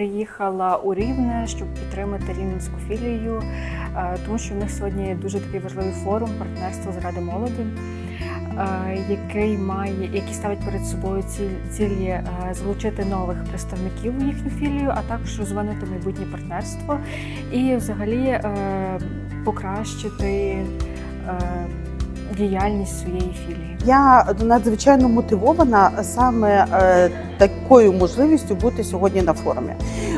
приїхала у Рівне, щоб підтримати рівненську філію, е, тому що в них сьогодні дуже такий важливий форум партнерство заради молоді, е, який має, який ставить перед собою цілі е, залучити нових представників у їхню філію, а також розвинути майбутнє партнерство і взагалі покращити діяльність своєї філії. Я надзвичайно мотивована саме е, такою можливістю бути сьогодні на форумі.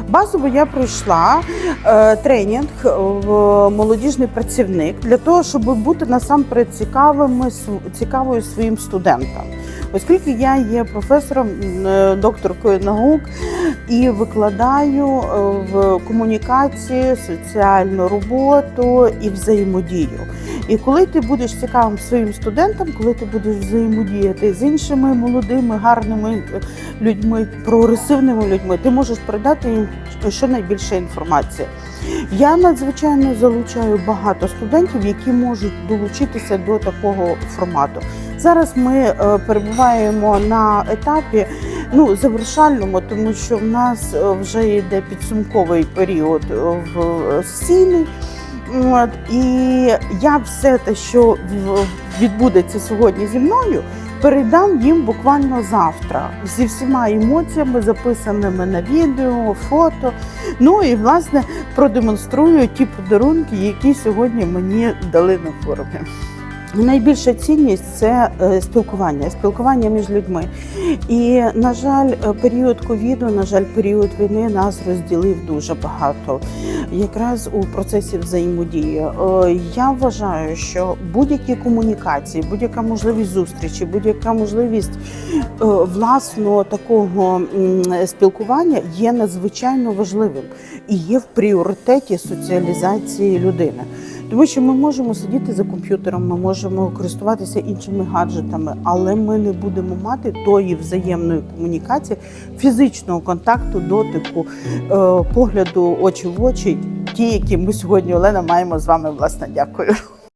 Базово я пройшла е, тренінг в молодіжний працівник для того, щоб бути насамперед цікавими цікавою своїм студентам. Оскільки я є професором, е, докторкою наук і викладаю е, в комунікації, соціальну роботу і взаємодію. І коли ти будеш цікавим своїм студентам, коли ти будеш взаємодіяти з іншими молодими, гарними е, людьми, прогресивними людьми, ти можеш передати їм щонайбільше інформації. Я надзвичайно залучаю багато студентів, які можуть долучитися до такого формату. Зараз ми е, перебуваємо на етапі ну, завершальному, тому що в нас е, вже йде підсумковий період в сесійний. От, і я все те, що відбудеться сьогодні зі мною, передам їм буквально завтра зі всіма емоціями, записаними на відео, фото. Ну і власне продемонструю ті подарунки, які сьогодні мені дали на форумі. Найбільша цінність це е, спілкування, спілкування між людьми. І, на жаль, е, період ковіду, на жаль, період війни нас розділив дуже багато, якраз у процесі взаємодії. Е, Я вважаю, що будь-які комунікації, будь-яка можливість зустрічі, будь-яка можливість власного такого спілкування є надзвичайно важливим і є в пріоритеті соціалізації людини. Тому що ми можемо сидіти за комп'ютером, ми можемо користуватися іншими гаджетами, але ми не будемо мати тої взаємної комунікації, фізичного контакту, дотику, е, погляду очі в очі, ті, які ми сьогодні, Олена, маємо з вами. Власне, дякую.